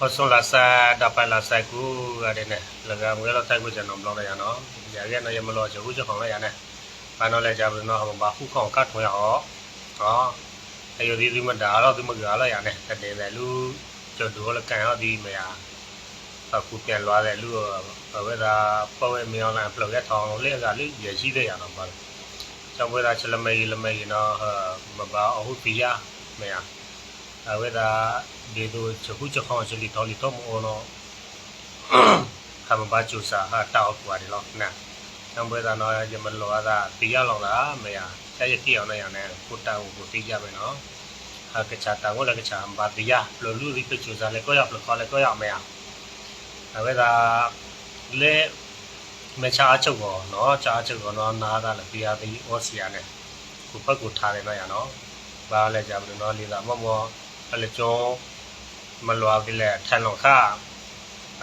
ဟောဆုံးလာစာတပိုင်လာဆိုင်ကူရတယ်နဲ့လကငွေတော့ထိုက်ကိုကျွန်တော်ဘလောင်းလိုက်ရနော်ရရနော်ရမလို့ချူချခေါင်းလိုက်ရနဲ့ဘာတော့လဲကြဘူးနော်ဟောဘာခုခေါင်ကတ်ထွင်ရဟောဟောအယုဒီဒီမဒါတော့ဒီမကားလိုက်ရနဲ့တတယ်ပဲလူကျတို့လည်းကန်ရဒီမရအခုပြန်လွားတယ်လူဘယ်သာပေါ်ဝဲမြောင်းလာပလောက်ရထောင်းလေးကလေးရရှိတဲ့ရတော့ပါကျောင်းဝဲသာချလမေးလမေးနော်မဘာအခုပြရမရအဝေဒာ ဒီတို့ချခုချခေါင်းချလီတော်လီတော့မောနော်ခမဘာချူစာဟာတောက်ကွာဒီလောနာသံဘွေဒနာရမလောသာတီရလောလားမရဆက်ရတိအောင်လည်းရနေကိုတောက်ကိုတီးကြမယ်နော်ဟာကချာတောက်ကိုလည်းကချာဘာတီရလောလူဒီပချူစာလည်းကိုရပလကောလည်းကိုရမရအဝေဒာလေမချာချုပ်ကောနော်ချာချုပ်ကောနော်နားတာလည်းပြရသည်ဩစီယာနဲ့ကိုပတ်ကိုထားတယ်နော်ရနော်ဘာလဲကြဘူးနော်လီလာမောမောအလကျော် မလွာကလေးထန်လုံးခါ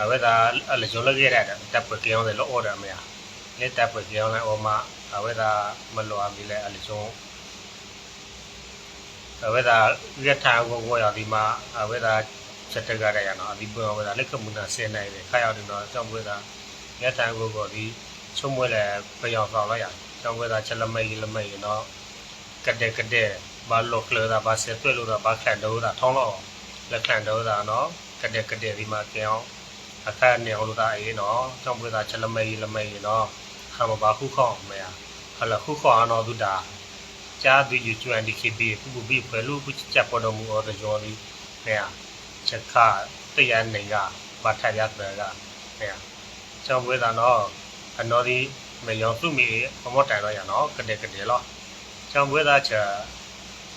အဝဲသာအလကျော်လည်းရတဲ့တပ်ပွေကြောင်းလည်းလောအော်တယ်မရလက်တပ်ပွေကြောင်းလည်းအော်မအဝဲသာမလွာကလေးအလကျော်အဝဲသာရထားကိုကိုရဒီမှာအဝဲသာချက်တက်ကရရနော်ဒီပေါ်ဝဲသာလက်ကမှုနာဆင်းနေတယ်ခါရောက်တယ်နော်ကြောင့်ဝဲသာရထားကိုကိုဒီချုံမွဲလည်းပြောင်းဆောင်လိုက်ရကြောင့်ဝဲသာချက်လမိတ်လမိတ်နော်ကတဲ့ကတဲ့ဘာလောကလတာဘာဆက်တွေ့လို့တာဘာခန့်တော့တာထောင်းတော့ လက်ခန့်တော့တာနော်ကတဲ့ကတဲ့ဒီမှာကြောင်းအခါနေလို့တာအေးနော်ကြောင့်ပြတာချက်လမေးလမေးနော်ခါမဘာခုခေါမရဟလာခုခေါနော်သူတာကြားသူယူကျွမ်းဒီခေပြီးပူပူပြီးဖဲလို့ပူချက်ပေါ်တော်မူအော်တဲ့ကြော်ဒီနေချက်ခတရနေကဘာထရတဲ့ကနေကြောင့်ပြတာနော်အနော်ဒီမယောသူမီအမောတိုင်တော့ရနော်ကတဲ့ကတဲ့လောကြောင့်ပြတာချက်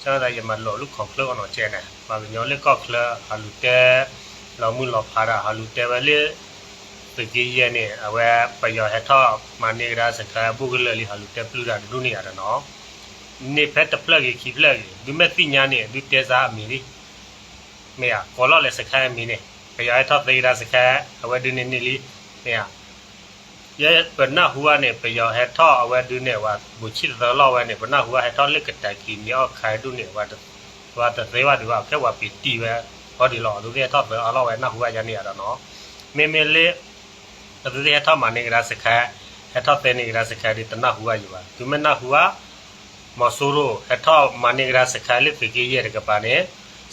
လောချာလောချကလည်းချက်ကြရစီရနော်မော်တန်တော့ဟမဘာထူထူခေါန်တာလောကတဲ့ကတဲ့မရောက်သူမအေးမမရဟကတဲ့ကတဲ့လည်းမရောက်သူကဟမဘာပြရမို့နော်ကျန်တဲ့ရမလောလူခေါကလောနော်ကျဲနေဘာညောလေကောက်ခလာဟာလူတဲလောမှုလောဖာရာဟာလူတဲဝလေပကြီးရနေအဝဲပယောဟထမနေရာစကားပုဂလလီဟာလူတဲပလူရာဒုနေရတာနော်နေဖက်တပလကြီးခိပလကြီးဒီမဲ့တိညာနေဒီတဲစားအမီလေးမေယာကောလောလေစကားအမီနေပယောဟထသေရာစကားအဝဲဒုနေနေလီမေယာ ရဲ့ပနဟူအနေပယောဟထအဝဲဒုနေဝါဘူချစ်တော်လောဝဲနေပနဟူဟထလက်ကတကီမြောက်ခိုင်ဒုနေဝါတဝါတသေးဝါဒီဝါဖက်ဝါပီတီဝဲဟောဒီလောဒုကေထဘအလောဝဲနဟူဝဲရနေရတာနော်မေမေလေးဒုကေထမနေကရာစခါဟထတဲ့နေကရာစခါဒီတနဟူဝါယူပါဒီမနဟူဝါမဆူရိုဟထမနေကရာစခါလေးဖကေရကပါနေ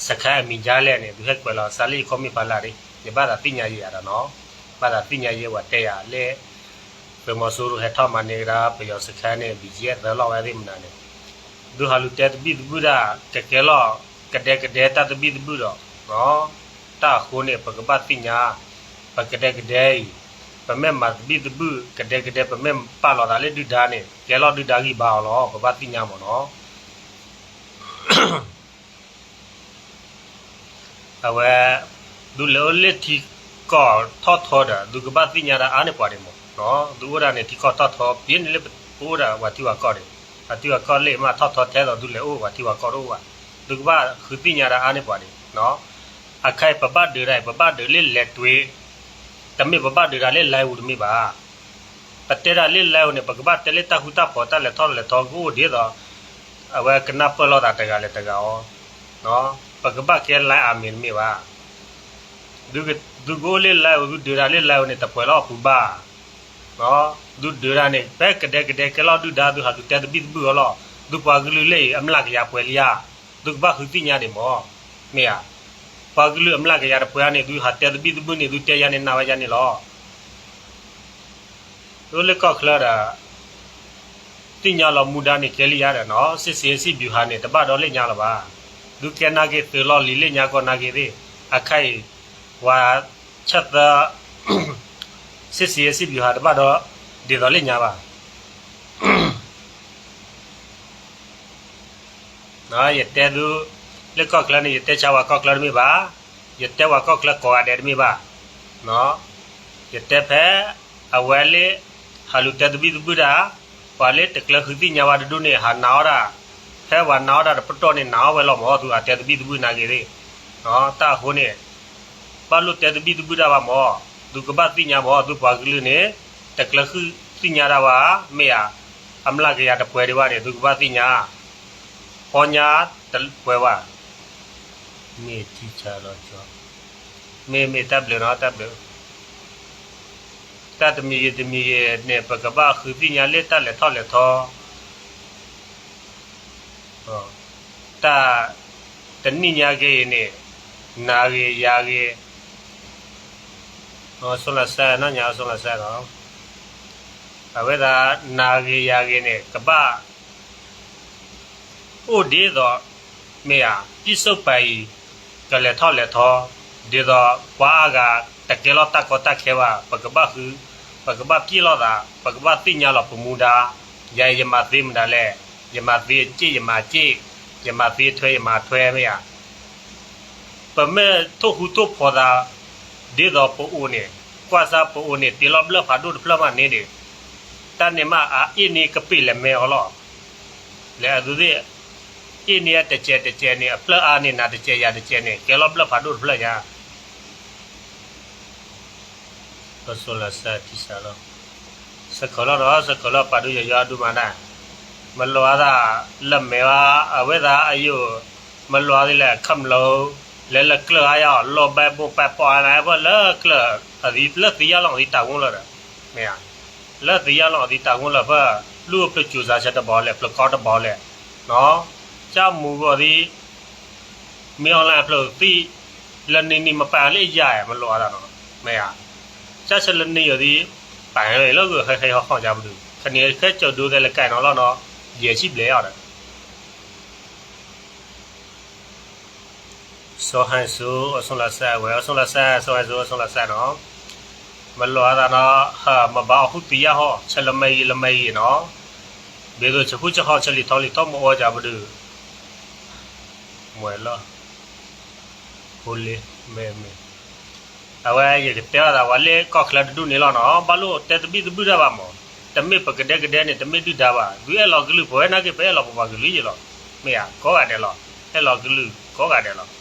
စခါမီဂျာလဲနေဒီဟက်ကွလာဆာလီခေါမီပါလာရီဒီဘာသာပညာရေးရတာနော်ဘာသာပညာရေးဝတ်တဲ့ရလေ ပမဆူရိုဟထမနေကရာပယောစခါနေဘီဂျီရဒလောဝဲဒီမနာနေ du halu te bi du da ke ke lo ke de ke de ta de bi du do no ta khu ne pa ka ba ti nya pa ke de ke de pa me ma bi du bu ke de ke de pa me pa lo da le du da ne ke lo du da gi ba lo pa ba ti nya mo no အဝဲဒူလောလက်တီကောထော့ထော့တာဒူကဘာတိညာတာအားနေပါတယ်မို့ နော်ဒူဝရနဲ့တီကောထော့ထော့ပြင်းလေပိုးတာဝတိဝကောတယ်အတူကကောလေမထော့ထော့ထဲတော့ဒူလေအိုဝတိဝကောတော့ဝဒုကဘာခတိညာရာအားနေပါတယ်နော်အခိုင်ပပဒေရိုင်ပပဒေလေလက်တွေတမေပပဒေရာလေလိုက်ဦးတမေပါပတေရာလေလိုက်ဦးနေပကပတလေတခုတာပေါ်တလေထောလေထောကိုဒီတော့အဝဲကနပလောတာတကလေတကောနော်ပကပကဲလိုက်အမင်းမေပါဒုကဒုကိုလေလို က်ဦးဒေရာလေလိုက်ဦးနေတပွဲတော့ပူပါ no du dura ne pe kede kede ke lo du da du ha du te bi bu lo du pa glu le amla ya pwe lia du ba hu ti nya de mo me ya pa glu amla ya da pwe ne du ha te bi bu ne du te ya ne na wa ya ne lo du le ko khla da တိညာလောမူဒါနေကဲလီရတယ်နော်စစ်စီစီဗျူဟာနေတပတ်တော်လေးညာလပါဒုကနာကေတေလောလီလေးညာကောနာကေဒီအခိုင်ဝါချက်သာ စစ်စီစစ်ဗျူဟာတပတ်တော့ဒီတော်လေးညာပါနော်ရတဲ့သူလက်ကောက်ကလနေရတဲ့ချာဝါကောက်ကလနေပါရတဲ့ဝါကောက်ကလကောအတဲ့မိပါနော်ယတက်ဖဲအဝဲလေဟာလူတက်တပိတပုဒါဝါလေတကလခတိညာဝဒဒုနေဟာနာရာဖဲဝါနာရာပတော်နေနာဝဲလောမောသူအတက်တပိတပုနာကြီးလေနော်တာဟိုနေပါလို့တက်တပိတပုဒါပါမော သူကပတ်တိညာမောသူပါကလူနေတကလခတိညာရာဝါမေယာအမလာကရတပွဲတွေပါနေသူကပတ်တိညာဟောညာတပွဲပါမေတီချာတော့ကျော်မေမေတပ်လေနော်တပ်လေတတ်တမီရတမီရနဲ့ပကပခုပညာလက်တက်လက်ထောက်လက်ထောဟောတာတနိညာကေနေနာရေယာရေဟော ဆိုလဆာနညာဆိုလဆာတော့အဝေဒနာရေယာရေနဲ့ကပအိုဒီတော့မေယာပြစ္ဆုတ်ပိုင်ကလက်ထောက်လက်ထောဒီတော့ဝါကတကယ်တော့တက်ကောတက်ခဲပါပကပခုပကပပြည့်လို့တာပကပတိညာလို့ပမူတာရယမသိမတာလဲယမသိကြည့်ယမကြည့်ယမသိထွဲယမထွဲမရပမဲတို့ဟုတို့ဖော်တာ ဒီတော့ပူနေကွာစားပူနေတီလောဘလဖာဒုဖလမနေနေတန်နေမအာအင်းနေကပိလဲမဲဟောလို့လဲသူဒီအင်းနေတကြဲတကြဲနေအဖလအာနေနာတကြဲရတကြဲနေကဲလောဘလဖာဒုဖလရ Rasulullah sallallahu စကလရောစကလပါဒုရရဒုမနာမလွာသာလက်မေဝအဝေသာအယုမလွာသေးလဲခမ်လော လဲလကလရလောဘဘပပနာဘလကလအဒီလက်တီရလောင်းဒီတာဝန်လာမေယလက်တီရလောင်းဒီတာဝန်လာဖလူပကျူစာချက်တဘောလဲပလကောတဘောလဲနော်ကြောက်မူဘောဒီမြောင်းလာဖလို့တီလနေနေမပန်လေးရရမလွာတာနော်မေယ chắc sẽ lần này thì phải này nó vừa hay hay họ họ chạm được cái này cái chỗ đưa đây là cái nó là nó dễ chip lấy à đấy số hai số ở sông là xa với ở sông là xa số hai số ở sông là xa nó mà lo ra nó ha mà bảo hút tí họ sẽ là mây là mây nó bây giờ chỉ hút cho họ sẽ lì to lì to một ô chạm được mười lo holy mê mê အဝဲရကတဲ့တာဝလေကောက်ခလဒူနေလောနော်ဘာလို့တက်တပိတပိရပါမောတမေပကတဲ့ကတဲ့နဲ့တမေတူတာပါသူအဲ့လောကလူဘွဲနာကေပဲလောပပကလူရလောမေရကောရတယ်လောအဲ့လောကလူကောရတယ်လော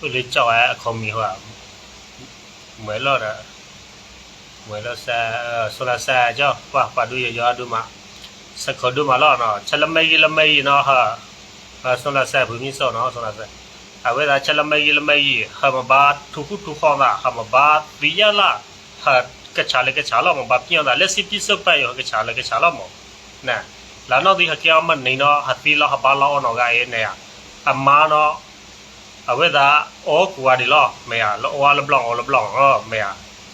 ဘယ်လေကြောက်အခေါမီဟောမွေလောတာမွေလောဆာဆိုလာဆာကြောပါပါဒူရရဒူမစခဒူမလောနော်ချက်လမေလမေနော်ဟာဆိုလာဆာဘူမီဆောနော်ဆိုလာဆာ a we da chala mai la mai ha ma ba thu khu thu kho na ha ma ba ri ya la ha ka cha le ka cha la ma ba pian da le si pi so pa yo ka cha le ka cha la mo na la no di ha kya ma nei no ha ti la ha ba la no ga ye ne ya a ma no a we da o ku wa di lo me ya lo wa le blong o le blong o me ya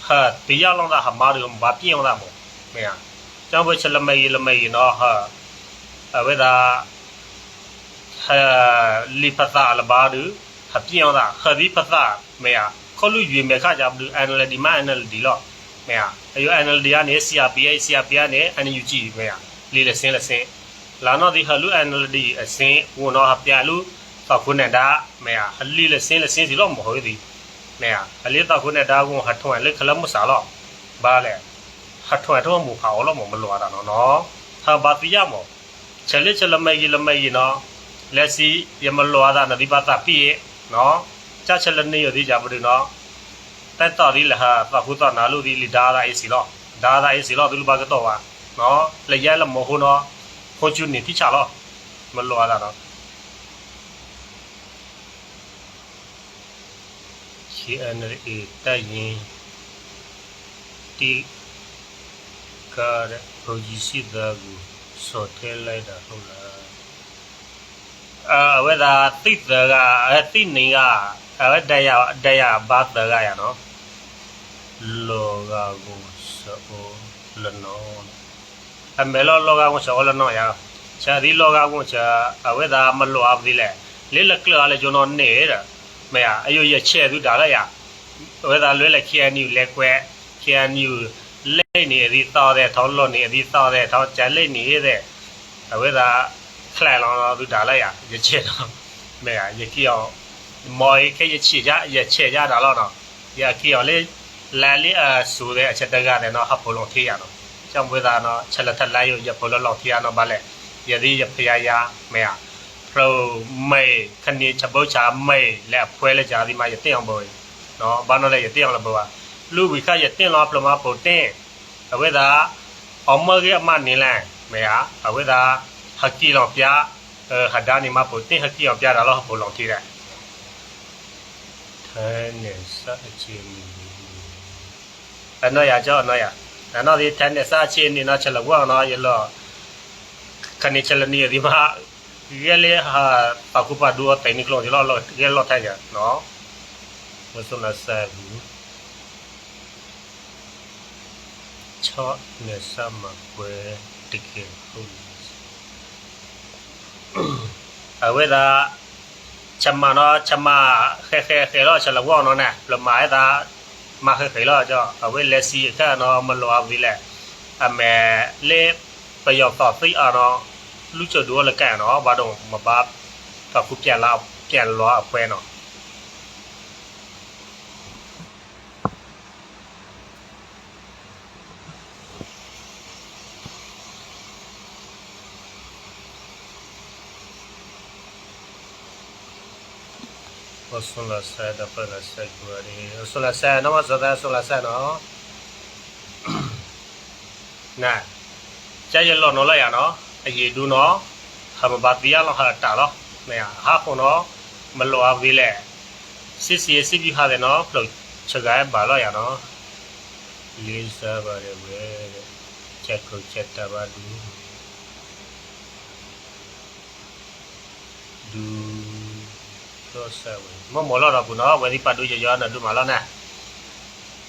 ha ti ya long da ha ma ri ma ba pian da mo me ya ကျောင်းဘချလမေလမေနော်ဟာအဝေဒါဟာလီဖသာလဘာဒူဟပြင်းတာခဒီဖသာမေယာခေါလူရွေမေခကြဘူး NLD မ NLD လောမေယာအယူ NLD ကနေ CRPA CRPA နဲ့ NUG မေယာလေးလက်စင်းလက်စင်းလာတော့ဒီဟလူ NLD အစင်းဝန်တော့ဟပြလူ တော့ခုနဲ့ဒါမေယာအလေးလက်စင်းလက်စင်းစီတော့မဟုတ်သည်မေယာအလေးတော့ခုနဲ့ဒါကိုဟထွန်လက်ခလမစားလောဘာလဲဟထွန်တော့မူခါလောမမလောတာနော်နော်ဟာဘာတိရမောချက်လက်ချက်လမေကြီးလမေကြီးနော်လက်စီယမလောတာနဒီပါတာပြည့်နော်ကြချက်လည်းနေရသေးကြဘူးနော်တက်တော်ဒီလဟာပခုတော်နာလို့ဒီလီဒါဒါအေစီလောဒါဒါအေစီလောဒီလူဘာကတော့ပါနော်လက်ရလမဟုတ်နော်ခိုချူနေတိချလောမလောလာတော့ရှီအန် ရီတိုင်ရင်တီကာရပရိုဂျီစီဒါကိုစောထဲလိုက်တာဟုတ်လားအဝဲသာတိတ်ကအတိနေကအဝဲတရားတရားဘာတကရနော်လောကကိုစောလနောအမေလောလောကကိုစောလနောရချာဒီလောကကိုချာအဝဲသာမလောအပ်ဒီလေလေလကလလေကျွန်တော်နေတာ မရအယုရချဲသူဒါလည်းရဝဲသာလွဲလေခီယနီလက်ကွဲခီယနီလဲနေဒီတော့တဲ့ထောင်းလို့နေဒီတော့တဲ့ထောင်းကြလက်နေတဲ့အဝဲသာခလိုက်လောသူဒါလိုက်ရရချေတော့မဲရရကြီးအောင်မော်ခဲရချေကြရချေကြတာတော့နော်ရကီော်လေးလာလေးအဆူတဲ့အချက်တကလည်းနော်ဟပ်ဖို့လုံးထေးရတော့ကြောင့်ဝေသာနော်ချက်လက်ထက်လိုက်ရရဖို့လုံးလောက်ထေးရတော့ဗာလေယဒီရဖယားရမေယ pro မေခနေချဘောချာမေလက်ဖွဲလက်ကြဒီမှာရတဲ့အောင်ပေါ်နော်ဘာနော်လက်ရတဲ့အောင်လည်းပေါ်ပါလူဝိခရတဲ့လောပလမပေါ်တဲ့အဝိဒါအမရမနေလန်မေဟာအဝိဒါဟကီလောပြဟဒါနေမပေါ်တဲ့ဟကီအောင်ပြတာလောပေါ်လောထိတဲ့ထဲနေစအချင်းအနော်ရကြောအနော်ရအနော်ဒီထဲနေစအချင်းနေနော်ချက်လောက်နော်ရလောခနေချက်လနေဒီမှာ ရဲလေဟာပကူပါဒူတိုင်နိကလောဒီလောလောရဲလောထိုင်ရနော်မစွန်းဆာဘူးချောနေစမကွယ်တကယ်ဟုတ်အဝေဒါချမနော်ချမခဲခဲခဲတော့ချက်လောက်နော်နဲ့လမိုင်းဒါမခဲခဲတော့ကြောအဝေလက်စီကနော်မ လူချက်တို့လည်းကဲ့နော်ဘာတော့မပါတော့ခုပြန်လာပြန်လောအပွဲနော်ဆိုလာဆဲဒါပလာဆဲကူရီဆိုလာဆဲနမဇဒါဆိုလာဆဲနော်နာကြရလောနော်လိုက်ရနော် အရေးဒူနော်ဟာမဘာတီယာလောဟာတာလောမေဟာခုနော်မလောအဝေးလေစစ်စီစစ်ပြီးဟာတယ်နော်ဖလို့ချက်ကဲဘာလောရနော်လေးစားပါရဝဲချက်ကိုချက်တာပါဒူဒူတော့ဆက်ဝဲမမောလောတော့ဘူးနော်ဝဲဒီပတ်တူရရနော်ဒူမလောနဲ့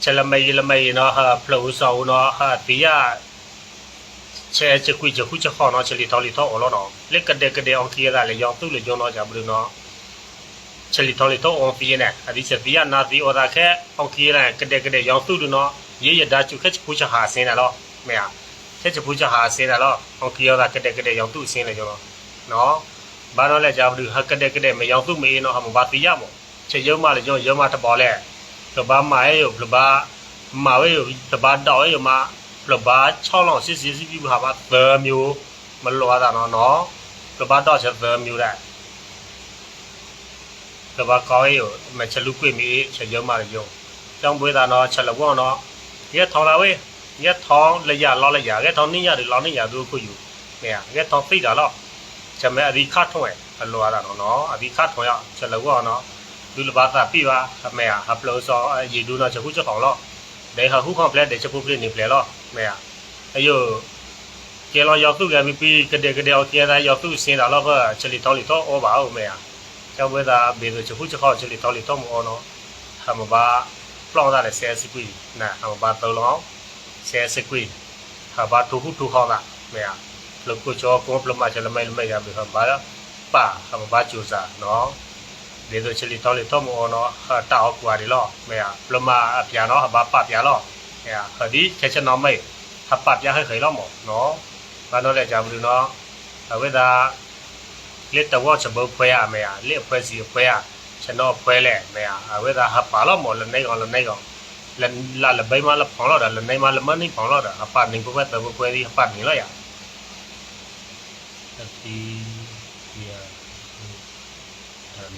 ချက်လမေးလမေးနော်ဟာဖလို့ဆောနော်ဟာတီယာ ချဲချကွေချခုချခေါနော်ချလီတော်လီတော်အော်လောနော်လက်ကတဲ့ကတဲ့အောင်ကြီးရတာလေရောင်သူ့လေကျော်တော့ကြဘူးနော်ချလီတော်လီတော်အောင်ပြင်းနေအဒီချက်ပြရနာဒီအော်ဒါခဲအောင်ကြီးရကတဲ့ကတဲ့ရောင်သူ့လူနော်ရေရဒါချူခက်ချခုချဟာစင်းတယ်လောမေယာခက်ချခုချဟာစင်းတယ်လောအောင်ကြီးရတာကတဲ့ကတဲ့ရောင်သူ့စင်းလေကျော်တော့နော်ဘာတော့လဲကြဘူးဟကတဲ့ကတဲ့မရောင်သူ့မေးနော်ဟမဘာတိရမို့ချက်ရုံမလေကျော်ရုံမတပေါ်လဲကဘာမာရဲ့ကဘာမာဝဲကဘာတော့ရဲ့မှာ လဘာ6လောက်စစ်စစ်စစ်ပြီးပါပါသမျိုးမလောတာနော်နော်လဘာတော့ချက်သမျိုးတဲ့လဘာကောင်းရောမချလူကွေမီချက်ရုံမာရုံကျောင်းပွေးတာနော်ချက်လောနော်ရက်ထောင်းလာဝေးရက်ထောင်းလရလောက်လရရက်ထောင်းနိရလောက်နိရသူခုယူနေရရက်ထောင်းသိတာလောက်ချက်မဲအဒီခတ်ထွဲအလောတာနော်နော်အဒီခတ်ထွဲရချက်လောနော်လူလဘာသာပြပါခမဲဟပ်လို့စောရေဒူနော်ချက်ခုချက်ထောင်းလောက် mẹ ayo kia lo yau tu gami pi kede kede au kia na yau tu sin da lo ba chili to li to o ba o mẹ cho bây giờ bây giờ chú hút cho họ chili to li to mo nó hàm ba plong ra là xe sĩ quỷ nè hàm ba tàu lóng xe sĩ quỷ hàm ba tu hút tu họ nè mẹ lúc cô cho cô lập mà cho là mấy mấy cái bị hàm ba đó ba hàm ba chú giả nó ဒီလိုချီလီတော်လေးတော်မောနော်ဟာတောက်ကွာဒီလောမေယပလမအပြာနော်ဟာဘာပပြာလော ဆဲစကွီဟာဘာတူဟုတူခေါတာမဲရလောက်ကိုချောကောပလမချလမဲလမဲရပြီဟာဘာပါဟာမဘာကျူစာနော်ဒီလိုချလီတော်လီတော့မအောနော်ဟာတောက်ကွာဒီလောမဲရပလမအပြန်နော်ဟာဘာပပြန်လောမဲရခဒီချက်ချက်နော်မဲဟာပပြားခဲခဲလောမောနော်ဘာလို့လဲကြာဘူးနော်အဝိဒါလက်တော့ချဘဖွဲရမယ်လက်ဖွဲစီဖွဲရကျွန်တော်ဖွဲလဲမယ်အဝိဒါဟာပါလောမောလနေကောင်လနေကောင်လလာလဘိမလဖောင်းတော့လနေမလမနိဖောင်းတော့အပနေကိုပဲတဘဖွဲဒီအပနေလို့ရအတီရ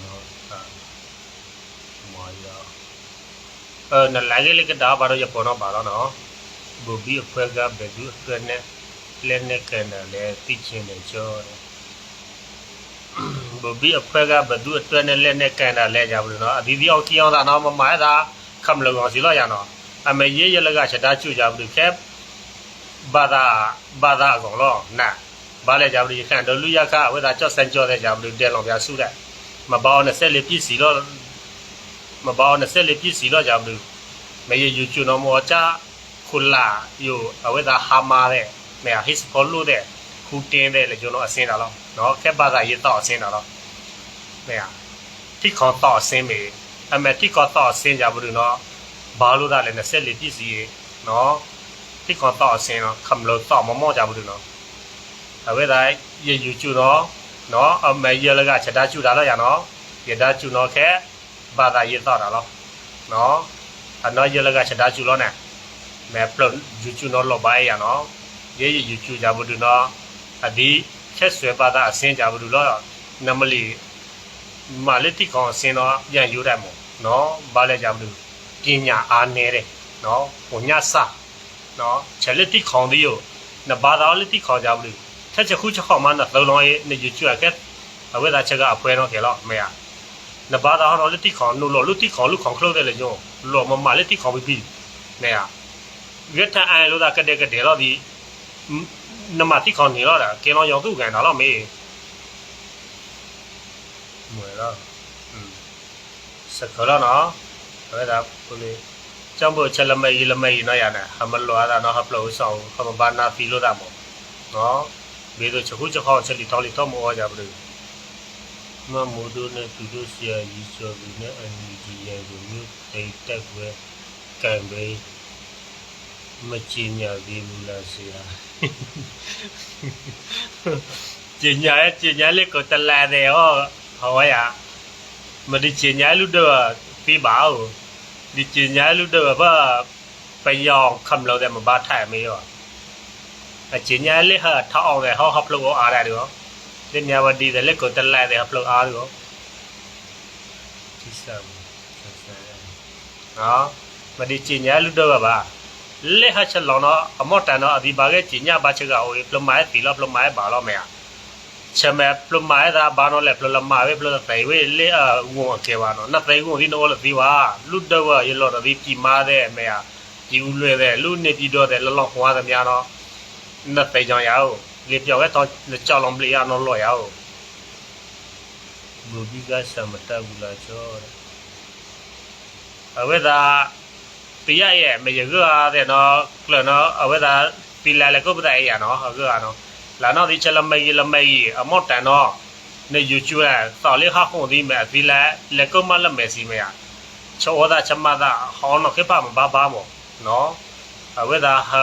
နော်တာမောရအဲ နလာကြီးလေးကဒါဘာလို့ရပေါ်တော့ပါတော့နော်ဘူဘီအဖွဲကဘယ်သူအတွက်နဲ့လက်နဲ့ကန်တယ်လေသိချင်တယ်ကြောတယ်ဘူဘီအဖွဲကဘယ်သူအတွက်နဲ့လက်နဲ့ကန်တယ်လဲကြဘူးနော်အဒီဒီအောင်ကြည့်အောင်သာနော်မမိုင်းသာခမလောစီလို့ရနော်အမေရေးရလကချက်တာချူကြဘူးခဲဘာသာဘာသာကောင်လို့နာဘာလဲကြဘူးခန့်တော်လူရခဝဲသာကြော့စံကြောတဲ့ကြဘူးတဲလောင်ပြဆူတဲ့မဘောင်းနဲ့ဆက်လေးပြည့်စီလို့ မဘောင်းနဲ့ဆက်လေးပြည့်စီလို့ကြဘူးမေရယူချူနော်မောချာခုလာယူအဝဲသာဟာမာတဲ့နေဟစ်ဖော်လို့တဲ့ခူတင်းတဲ့လေကျွန်တော်အစင်းတာတော့နော်ခက်ပါကရေးတော့အစင်းတာတော့နေတိခေါ်တော့အစင်းမေအမေတိခေါ်တော့အစင်းကြဘူးနော်ဘာလို့ဒါလဲနဲ့လေးပြည့်စီနော်တိခေါ်တော့အစင်းတော့ခမလို့တော့မမော့ကြဘူးနော်အဝဲသာရေယူကျူတော့နော်အမေရလကချက်တာကျူတာတော့ရနော်ရတာကျူတော့ခဲ ဘာသာရေးတော့တာတော့နော်အနော်ရလကချက်တာချူလို့နဲ့မဲပလောယူချူနော်လောပါရနော်ရေးရယူချူကြဘူးတို့နော်အဒီချက်ဆွဲပါတာအစင်းကြဘူးတို့လောနမလီမာလက်တိကောင်အစင်းတော့ပြန်ယူတယ်မို့နော်ဘာလဲကြဘူးပညာအားနေတယ်နော်ဟိုညစနော်ချက်လက်တိခေါင်ဒီယိုနဘာသာလက်တိခေါင်ကြဘူးချက်ချက်ခုချက်ခေါင်မနော်သုံးလုံးရေးနေယူချူကဲအဝဲသားချက်ကအဖွဲတော့ကြလောမဲရ นับว่าเราหรือที่ขอนูหล่อနဘာသာဟောလက်တိခေါနုလောလူတိခေါလူခေါခလုံးတယ်လေညောလောမမလက်တိခေါပြီးပြီနေရရထအန်လို့ဒါကတဲ့ကတဲ့တော့ဒီနမတိခေါနေတော့တာကဲတော့ရောက်သူเန်တော့မေးမွေတော့စကวเนาะเฮ้ยครับคุณจังบ่ชลเมัยลเมัยน้อยนะฮามันลัวดาน้องฮับเราสองเขามาบ้านนาฟีโลดาบ่เนาะเบโดชะฮูจะเข้เชลิตอลิตอมออยาบรือ မမိုးတို့နဲ့သူတို့ဆရာကြီးကျော်သူနဲ့အန်ဒီဂျီရန်ကိုမြို့တိတ်တက်ွယ်ကံပဲမချင်ညာသေးဘူးလားဆရာကျင်ညာကျင်ညာလေးကိုတလာတယ်ဟောဟောရမဒီကျင်ညာလူတော့ပြပါဦးဒီကျင်ညာလူတော့ဘာပယောင်ခမ်လို့တယ်မဘာထိုင်မေရောအကျင်ညာလေးဟာထောက်အောင်တယ်ဟောဟပ်လို့အားရတယ်ဟော ဒီမြဝတီတဲ့လက်ကိုတက်လိုက်တယ်အပလောအားရောဒီစမ်ဆက်ဆယ်နော်မဒီချညာလူတော့ပါလက်ဟာချက်လောင်းတော့အမော့တန်တော့အဒီဘာကချညာဘာချက်ကဟိုပလမိုင်းတီလောပလမိုင်းဘာလို့မရချမဲပလမိုင်းဒါဘာနော်လဲပလမိုင်းပဲပလတိုင်ဝေးလေအငုံအကေပါနော်နှစ်သိန်းကိုဒီတော့လို့ဒီပါလူတော့ရလောတော့ဒီပြီမာတဲ့မေယာဒီဦးလွဲတဲ့လူနေပြီးတော့တဲ့လောလောဟွာသမျှနော်နှစ်သိန်းကြောင်ရအောင် လေပြောက်ရဲ့တော့ကြောက်လုံးပလေရနော်လော်ရအောင်ဘူဒီကစမတဘူးလားချောအဝဲသာပြရရဲ့မရကရတဲ့နော်ကလနော်အဝဲသာပြလာလေကုပ္ပတိုင်ရနော်ဟုတ်ကဲ့နော်လာနော်ဒီချလမေလမေအမော့တန်နော်နေယူချူရစော်လေးဟာခုံဒီမဲ့ဒီလာလေကုမလမေစီမရချောဒါချမသာဟောနော်ခေပါမဘာဘာမောနော်အဝဲသာဟာ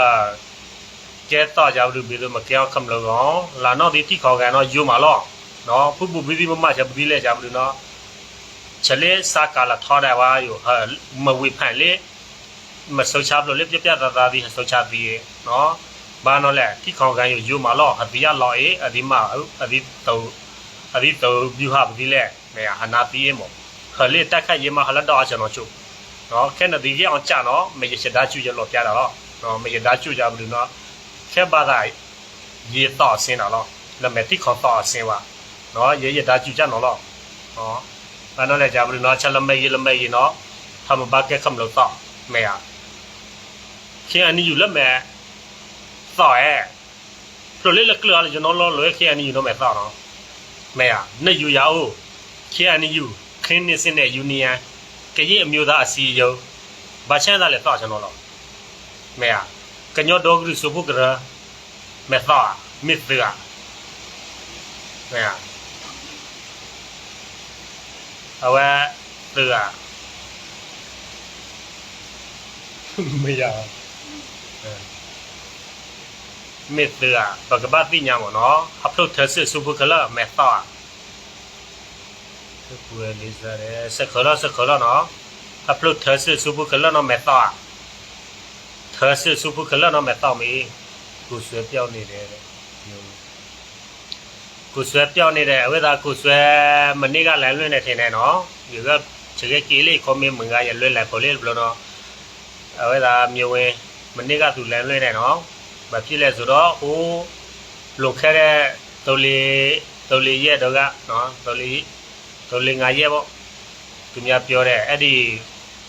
ကျဲတော့ကြဘူးဘီလိုမကြောက်ခမလို့ကောလာတော့ဒီတိခေါ်ကန်တော့ယူမှာလောနော်ဖူဖူဘီဒီမမချက်ဘီလဲကြဘူးနော်ချက်လေးစာကာလာထောတယ်ဝါယူဟာမဝေဖန်လေမဆုချပ်လို့လေပြပြတာတာဒီဆုချပ်ပြီးနော်ဘာနော်လဲတိခေါ်ကန်ယူယူမှာလောအဒီရလောအေအဒီမအဒီတော့အဒီတော့ယူဟာဘီလဲနေဟာနာတီးမောခလေတက်ခတ်ရမဟလာတော့ကျွန်တော်ချုပ်နော်ခဲနဒီရအောင်ကြနော်မေရချဒါချူရလောပြတာတော့နော်မေရဒါချူကြဘူးနော် ခဲပါတာရေတော့ဆင်းတာတော့လက်မဲ့တိခေါ်တော့ဆင်းပါနော်ရေရတာကြည့်ကြနော်လို့နော်ဘာနော်လဲကြဘူးနော်ချက်လက်မဲ့ရေလက်မဲ့ရေနော်ทำဘာကဲခမလို့တော့မဲရခင်အနီယူလက်မဲ့တော့ရဲ့ပရိုလေးလက်ကလာကျွန်တော်လောလွယ်ခင်အနီယူတော့မဲ့တော့နော်မဲရနဲ့ယူရအောင်ခင်အနီယူခင်းနေစင်းတဲ့ယူနီယံကကြီးအမျိုးသားအစီအယုံဘာချမ်းသာလဲတော့ကျွန်တော်လောမဲရ kanyo dogri subu gra metha mithra ya awa tra maya mithra ပကပတိညာပေါ့နော်အဖလုထဆစုဘကလာမေသာပူလေးစားရဲစခလာ กันยอดดอกหรือสุบุกระเมตตามิตรเดือเนี่ยเอาไว้เตือไม่ยาวเมตเตือปกบ้านที่ยาวเนาะอัพโหลดเธอสื่อสุภคละเมตตาคือคุยลิซาเรสเคละสเคละเนาะอัพโหลดเธอสื่อสุภคละเนาะเมตตา ซูเปอร์คัลเลอร์เนาะแม่ต้องมีกูဆွဲပြောင်းနေတယ်တဲ့กูဆွဲပြောင်းနေတယ်အဝိဒါกูဆွဲမနေ့ကလမ်းလွင့်နေထင်တယ်နော်ဒီကချေကီလေးခေါ်မင်းမငါရလွင့်လိုက်ပေါ်လေးဘလို့နော်အဝိဒါမျိုးဝင်မနေ့ကသူလမ်းလွင့်နေနော်မဖြစ်လဲဆိုတော့ဟိုလုံခဲတဲ့တော်လီတော်လီရက်တော့ကနော်တော်လီတော်လီငါရက်ပေါ့သူများပြောတဲ့အဲ့ဒီ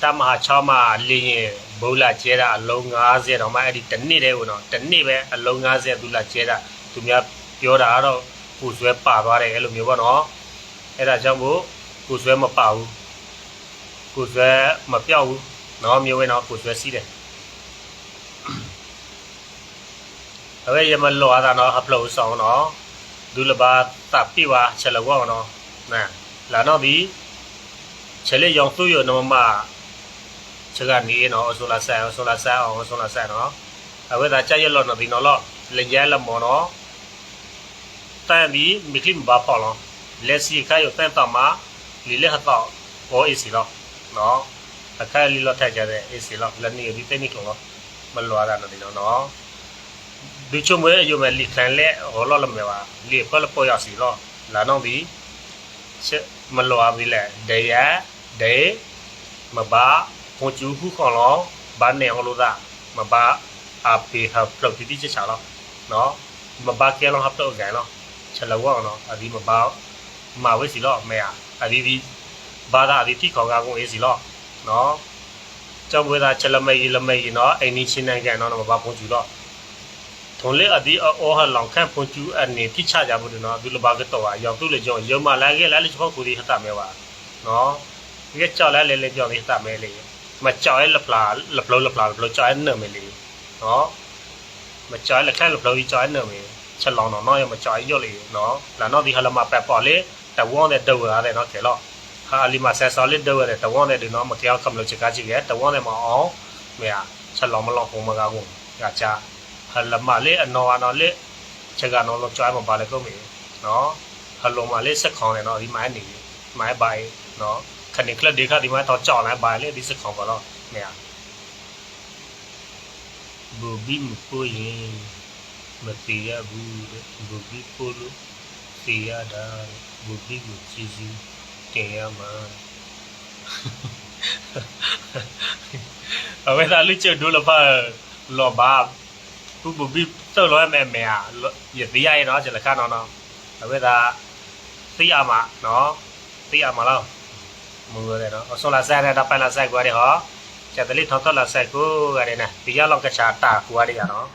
တမဟာ6မှာလင်းရင် ဘုလာကျဲတာအလုံး90တော့မှအဲ့ဒီတစ်နှစ်တည်းကိုတော့တစ်နှစ်ပဲအလုံး90သူလာကျဲတာသူများပြောတာကတော့ကိုဆွဲပါသွားတယ်အဲ့လိုမျိုးပေါ့နော်အဲ့ဒါကြောင့်မို့ကိုဆွဲမပါဘူးကိုဆွဲမပြောက်ဘူးနော်မျိုးဝင်တော့ကိုဆွဲစီးတယ်အဲ့ရမလောတာနော်အပလို့ဆောင်နော်ဒူလဘာတပ်ပြပါချက်လောနော်နာလာတော့ဒီချက်လေရောင်သူ့ရနမမ ချက်ကနေနော်ဆိုလာဆန်ဆိုလာဆန်အောင်ဆိုလာဆန်နော်အဝဲသာကြက်ရလောနော်ဒီနော်လောလင်ကျဲလမော်နော်တန်ဒီမိခိမဘာဖော်လောလက်စီခိုင်တန်တမလီလေဟတော့ဘောအစီလောနော်အခက်လီလောထက်ကြတဲ့အေးစီလောလနီဒီတိတ်နိကောမလွာတာနော်ဒီနော်ဒီချုံမဲအယုမဲလီခန်လက်ဟောလောလမဲပါလီဖလပေါ်ရစီလောလာနောဒီချက်မလွာပြီလေဒေယဒေမဘာ ပွန်ကျူခုခေါလောဘာနေဟောလို့သာမဘာအပေဟပ်ပလော့တီတီချချလောနော်မဘာကဲလောဟပ်တော့ဂိုင်လောချက်လောနော်အဒီမဘာမာဝဲစီလောမဲအဒီဒီဘာသာအဒီတိခေါ်ကားကုန်အေးစီလောနော်ကျောင်းဝဲသားချက်လမေလမေနော်အိနီချင်းနိုင်ကန်နော်မဘာပွန်ကျူလောထုံးလေအဒီအောဟလောင်ခန့်ပွန်ကျူအနေတိချကြဘူးနော်ဒီလိုဘာကတော့ရောက်သူ့လေကြောရုံမလာခဲ့လာလေချောကူဒီဟတ်တာမဲပါနော်ဒီကကြောက်လဲလေလေကြောက်နေဟတ်တာမဲလေ မကြောက်ရလပလာလပလောလပလာလပလောကြောက်ရနေမဲလေနော်မကြောက်လက်ခန့်လပလောကြီးကြောက်ရနေမဲချက်လောင်တော့နော်ရမကြောက်ရွတ်လေနော်လာတော့ဒီဟလမပက်ပေါ်လေတဝွန်တဲ့ဒဝရတယ်နော်ခဲလောဟာလီမဆက်ဆော်လစ်ဒဝရတဝွန်တဲ့ဒီနော်မကြောက်ကမလို့ချက်ကကြည့်ရတဝွန်တဲ့မအောင်မဲချက်လောင်မလောင်ပုံမကားကုန်ကြချာဟလမလေးအနော်အနော်လေးချက်ကတော့လောကြောက်မပါလေကုန်ပြီနော်ဟလုံးမလေးစက်ခေါင်တယ်နော်ဒီမိုင်းနေမိုင်းပိုင်နော် ခဏကလဒီခါဒီမိုင်းတော့ကြောက်လိုက်ပါလေဒီစက်ခေါင်ပါတော့မဲဘူဘီမပိုရင်မတေရဘူးဘူဘီပိုလို့တေရတာဘူဘီကိုစီစီတင်ရမှာအဝဲသာလူချဒူလပါလောဘာဘူဘူဘီတော့လောမဲမဲอ่ะရသေးရနော်ကျလခါနော်နော်အဝဲသာသိရမှာနော်သိရမှာလား မူရတယ်နော်အစောလာဆက်ရတာပန်လာဆက်ကွာတယ်ဟောကျတလေးထောက်တော့လာဆက်ကိုရတယ်နော်ဒီရလောက်ကချာတာကွာတယ်ရနော်